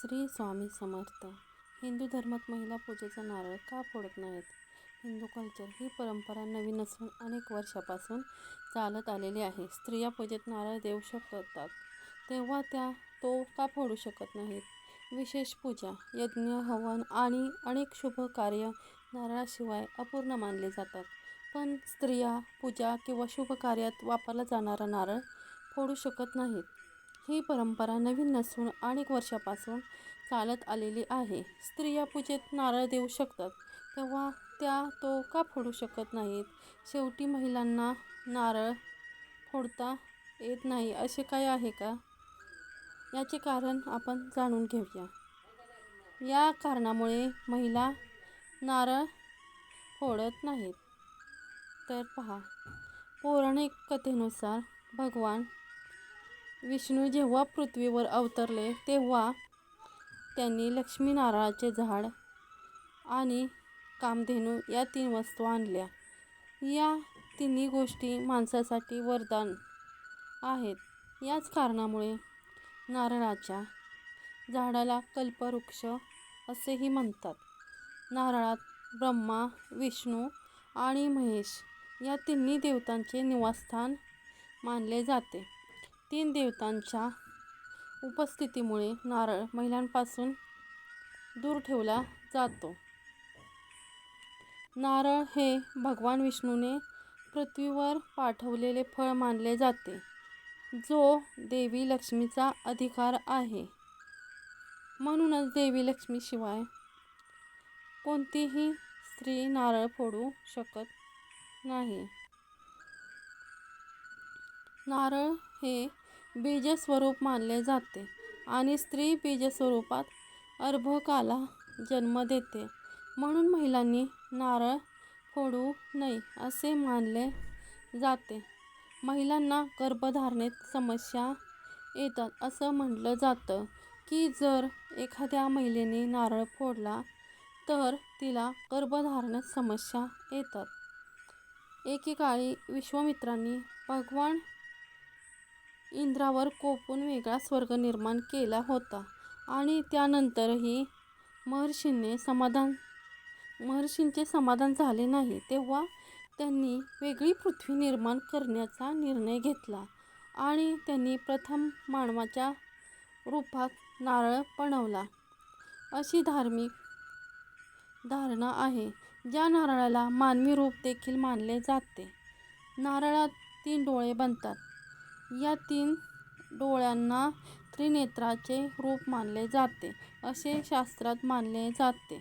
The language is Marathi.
श्री स्वामी समर्थ. हिंदू धर्मात महिला पूजेचा नारळ का फोडत नाहीत? हिंदू कल्चर ही परंपरा नवीन असून अनेक वर्षापासून चालत आलेली आहे. स्त्रिया पूजेत नारळ देऊ शकतात. तेव्हा त्या तो का फोडू शकत नाहीत? विशेष पूजा यज्ञ हवन आणि अनेक शुभ कार्य नारळाशिवाय अपूर्ण मानले जातात. पण स्त्रिया पूजा किंवा शुभ कार्यात वापरला जाणारा नारळ फोडू शकत नाहीत. ही परंपरा नवीन नसून अनेक वर्षापासून चालत आलेली आहे. स्त्रिया पूजेत नारळ देऊ शकतात तेव्हा त्या तो का फोडू शकत नाहीत? शेवटी महिलांना नारळ फोडता येत नाही असे काय आहे का? याचे कारण आपण जाणून घेऊया. या कारणामुळे महिला नारळ फोडत नाहीत. तर पहा पौराणिक कथेनुसार भगवान विष्णू जेव्हा पृथ्वीवर अवतरले तेव्हा त्यांनी लक्ष्मी नारळाचे झाड आणि कामधेनू या तीन वस्तू आणल्या. या तिन्ही गोष्टी माणसासाठी वरदान आहेत. याच कारणामुळे नारळाच्या झाडाला कल्पवृक्ष असेही म्हणतात. नारळात ब्रह्मा विष्णू आणि महेश या तिन्ही देवतांचे निवासस्थान मानले जाते. तीन देवतांच्या उपस्थितीमुळे नारळ महिलांपासून दूर ठेवला जातो. नारळ हे भगवान विष्णूने पृथ्वीवर पाठवलेले फळ मानले जाते जो देवी लक्ष्मीचा अधिकार आहे. म्हणूनच देवी लक्ष्मीशिवाय कोणतीही स्त्री नारळ फोडू शकत नाही. नारळ हे बीजस्वरूप मानले जाते आणि स्त्री बीजस्वरूपात अर्भकाला जन्म देते. म्हणून महिलांनी नारळ फोडू नये असे मानले जाते. महिलांना गर्भधारणेत समस्या येतात असं म्हटलं जातं की जर एखाद्या महिलेने नारळ फोडला तर तिला गर्भधारणेत समस्या येतात. एकेकाळी विश्वामित्रांनी भगवान इंद्रावर कोपून वेगळा स्वर्ग निर्माण केला होता. आणि त्यानंतरही महर्षींनी समाधान महर्षींचे समाधान झाले नाही तेव्हा त्यांनी वेगळी पृथ्वी निर्माण करण्याचा निर्णय घेतला. आणि त्यांनी प्रथम मानवाच्या रूपात नारळ बनवला अशी धार्मिक धारणा आहे ज्या नारळाला मानवी रूप देखील मानले जाते. नारळात तीन डोळे बनतात. या तीन डोळ्यांना त्रिनेत्राचे रूप मानले जाते असे शास्त्रात मानले जाते.